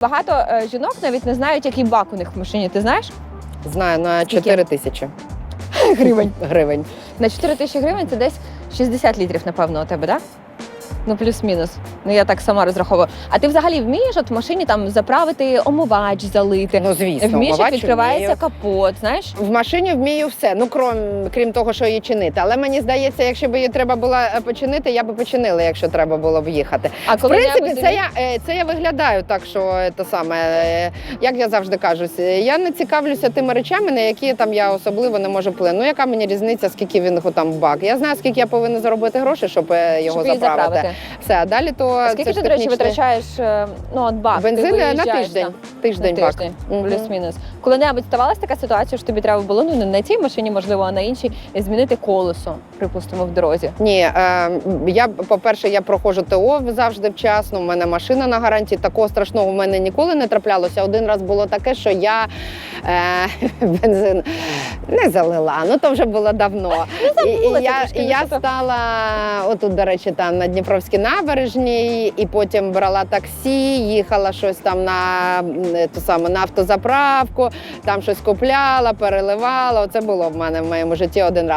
Багато е, жінок навіть не знають, який бак у них в машині. Ти знаєш? Знаю, на Скільки? 4 тисячі Гривень. гривень. На 4 тисячі гривень це десь 60 літрів, напевно, у тебе, так? Да? Ну, плюс-мінус. Ну, я так сама розраховую. А ти взагалі вмієш от в машині там заправити омивач, залити? Ну, звісно, вмієш, як омивач відкривається вмію. капот, знаєш? В машині вмію все, ну крім, крім того, що її чинити. Але мені здається, якщо б її треба було е, починити, я б починила, якщо треба було б їхати. А В коли принципі, це я, е, це я виглядаю так, що е, те саме, е, як я завжди кажу, с- я не цікавлюся тими речами, на які там я особливо не можу вплинути. Ну, яка мені різниця, скільки він там в бак? Я знаю, скільки я повинна заробити грошей, щоб е, його щоб її заправити. заправити. Все, а далі то А скільки ж ти, до речі, витрачаєш е, ну, от бак? Бензин ти на тиждень. там? Тиждень на тиждень, Мгм. плюс-мінус. Коли-небудь ставалася така ситуація, що тобі треба було ну не на цій машині, можливо, а на іншій, змінити колесо, припустимо, в дорозі. Ні, е, я по-перше, я проходжу ТО завжди вчасно. У мене машина на гарантії. Такого страшного в мене ніколи не траплялося. Один раз було таке, що я е, бензин не залила. Ну то вже було давно. і, і я, і ну, я стала отут, до речі, там на Дніпровській набережній, і потім брала таксі, їхала щось там на ту саму на автозаправку, там щось купляла, переливала. Оце було в мене в моєму житті один раз.